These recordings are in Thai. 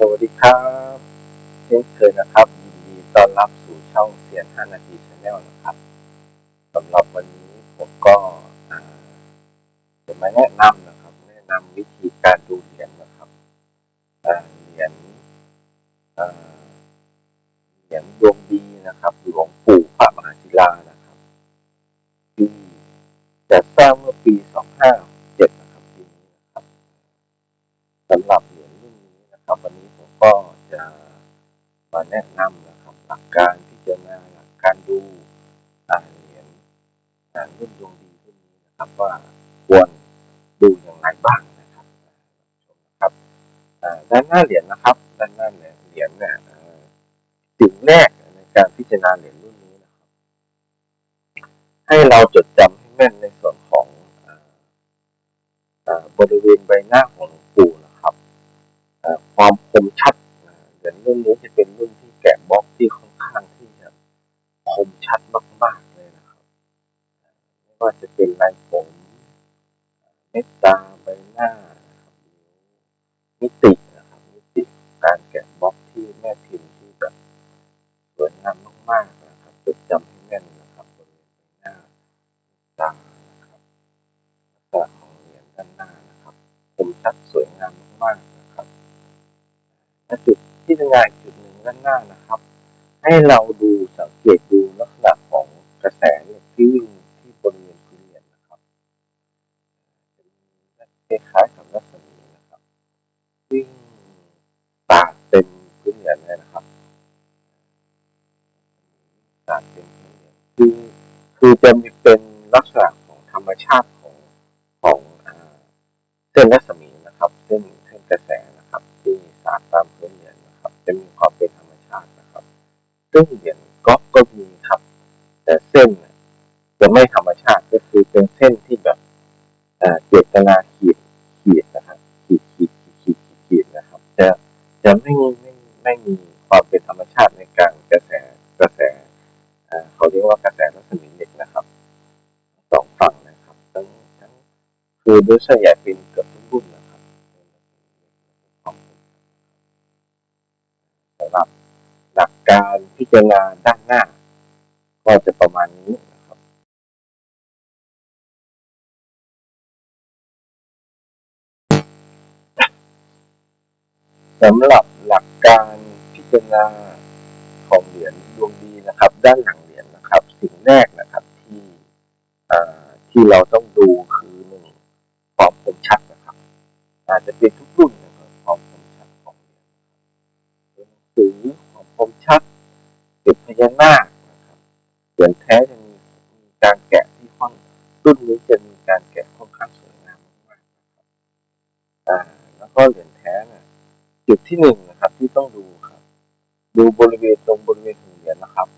สวัสดีครับเช่นเคยนะครับยินดีต้อนรับสู่ช่องเสียน5นาทีชาแนลนะครับสำหรับวันนี้ผมก็จะมาแนะนำนะครับ แนะนำวิธีการดูเหรียญนะครับเหรียญเหรียญดวงดีนะครับหลวงปู่พระมหาศิลานะครับที่จะสร้างเมื่อปี 2567นะครับปีนี้นะครับสำหรับ แนะนำนะครับหลักการพิจารณาหลักการดูเหรียญรุ่นดวงดีรุ่นนี้นะครับว่าควรดูอย่างไรบ้างนะครับชมนะครับด้านหน้าเหรียญนะครับด้านหน้าเหรียญเนี่ยสิ่งแรกในการพิจารณาเหรียญรุ่นนี้นะครับ ให้เราจดจำให้แม่นในส่วนของบริเวณใบหน้าของหลวงปู่นะครับความคมชัด ไม่ว่าจะเป็นลายผมเม็ดตาใบหน้ามิตินะครับมิติการแกะบล็อกที่แม่พิมพ์ที่แบบสวยงามมากๆนะครับจดจำให้แม่นนะครับบริเวณใบหน้าตานะครับลักษณะของเหรียญด้านหน้านะครับคมชัดสวยงามมากๆนะครับและจุดที่จะงานจุดหนึ่งด้านหน้านะครับ ให้เราดูสังเกตดูลักษณะของกระแสเนี่ยที่วิ่ง คล้ายๆกับลักษณะนี้นะครับ วิ่งตากเป็นพื้นเหรียญเลยนะครับตากเป็นพื้นเหรียญคือคือจะมีเป็นลักษณะของธรรมชาติของของเส้นรัศมีนะครับ เส้นเส้นกระแสนะครับ ที่สาดตาม จะจะไม่ไม่ไม่มีความเป็นธรรมชาติในการกระแสกระแสเขาเรียกว่ากระแสรัศมีเหล็กนะครับสองฝั่งนะครับทั้งทั้งคือโดยเฉลี่เป็นเกือบทุกรุ่นนะครับสำหรับหลักการพิจารณาด้านหน้า ก็จะประมาณนี้ สำหรับหลักการพิจารณาของเหรียญดวงดีนะครับ ด้านหลังเหรียญนะครับ สิ่งแรกนะครับที่ที่เราต้องดูคือหนึ่งความคมชัดนะครับ อาจจะเป็นทุกรุ่นนะครับความคมชัดของเหรียญเป็นหนังสือความคมชัดเป็นพญานาคนะครับเหรียญแท้จะมีมีการแกะที่ค่อนรุ่นนี้จะมีการแกะค่อนข้างสวยงามมากๆนะครับแล้วก็เหรียญแท้เนี่ย จุดที่หนึ่งนะครับ ที่ต้องดูครับ ดูบริเวณตรงบริเวณหัวเหรียญนะครับ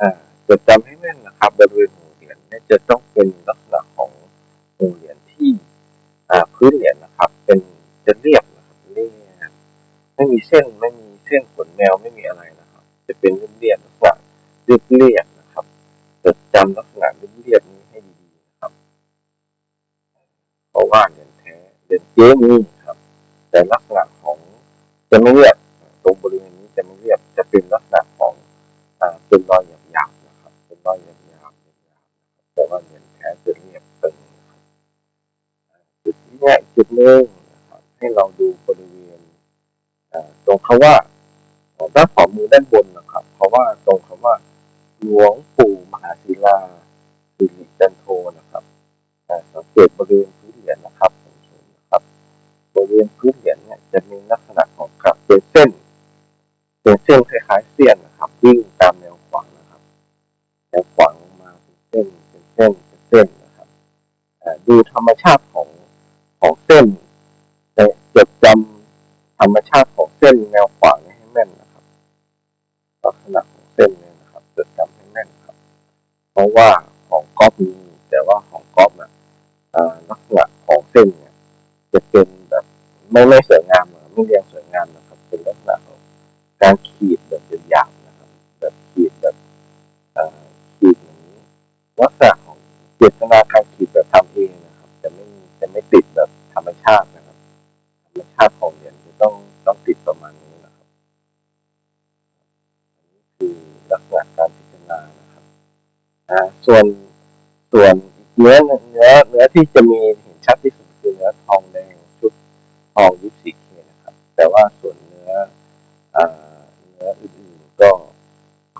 อ่าจดจำให้แม่นนะครับ บริเวณหัวเหรียญเนี่ยจะต้องเป็นลักษณะของหัวเหรียญที่อ่าพื้นเหรียญนะครับ เป็นจะเรียบนะครับเรียบไม่มีเส้นไม่มีเส้นขนแมวไม่มีอะไรนะครับ จะเป็นเรียบลักษณะเรียบเรียบนะครับจดจำลักษณะเรียบเรียบนี้ให้ดีๆนะครับ เพราะว่าเหรียญแท้เหรียญเจ๊มี แต่ลักษณะของจะไม่เรียบตรงบริเวณนี้จะไม่เรียบจะเป็นลักษณะของเป็นรอยหยาบๆนะครับ เป็นรอยหยาบๆหยาบๆแต่ว่าเหรียญแท้จะเรียบตึงจุดที่นี้จุดหนึ่งให้เราดูบริเวณตรงคาว่าด้านขวามือด้านบนนะครับเพราะว่าตรงคำว่าหลวงปู่มหาศิลาสิริจันโทนะครับสังเกตบริเวณพื้นเหรียญนะครับ ริเวณพื้นเหรียญเนี่ยจะมีลักษณะของกับเป็นเส้น เป็นเส้นคล้ายๆเสี้ยนนะครับวิ่งตามแนวขวางนะครับแนวขวางมาเป็นเส้นเป็นเส้นเป็นเส้นนะครับดูธรรมชาติของของเส้นจดจำธรรมชาติของเส้นแนวขวางให้แม่นนะครับลักษณะของเส้นเนี่ยนะครับจดจำให้แม่นครับ เพราะว่าของก๊อฟมีแต่ว่าของก๊อฟนะลักษณะของเส้นเนี่ยจะเป็น ไม่ไม่สวยงามไม่เรียงสวยงามนะครับ เป็นลักษณะของการขีดแบบเป็นหยาบนะครับ แบบขีดแบบขีดอย่างนี้ลักษณะของเจตนาการขีดแบบทำเองนะครับจะไม่จะไม่ติดแบบธรรมชาตินะครับ ธรรมชาติของเหรียญจะต้องต้องติดประมาณนี้นะครับนี่คือลักษณะการพิจารณานะครับนะส่วนส่วนเนื้อเนื้อเนื้อที่จะมีเห็นชัดที่สุดคือเนื้อทองแดง ชุดทอง 24K นะครับ แต่ว่าส่วนเนื้อเนื้ออื่นๆก็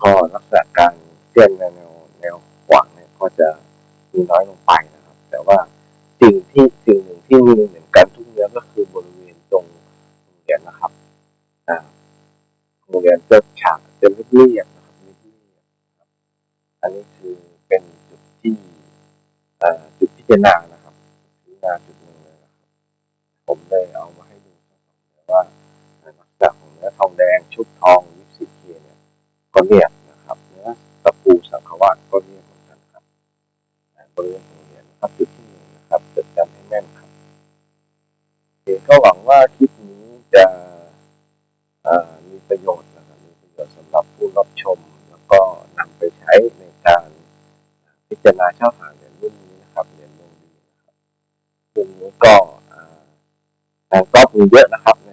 ก็ลักษณะการเส้นแนวแนวขวางเนี่ยก็จะมีน้อยลงไปนะครับ แต่ว่าสิ่งที่สิ่งหนึ่งที่มีเหมือนกันทุกเนื้อก็คือบริเวณตรงเหรียญนะครับอ่าเหรียญจะฉากจะเรียบๆนะครับเรียบๆนะครับอันนี้คือเป็นจุดที่จุดพิจารณา ก็หวังว่าคลิปนี้จะมีประโยชน์นะครับมีประโยชน์สำหรับผู้รับชม แล้วก็นำไปใช้ในการพิจารณาเช่าหาเหรียญรุ่นนี้นะครับเหรียญดวงดีนะครับรุ่นนี้ก็อ่าทางก็มีเยอะนะครับใน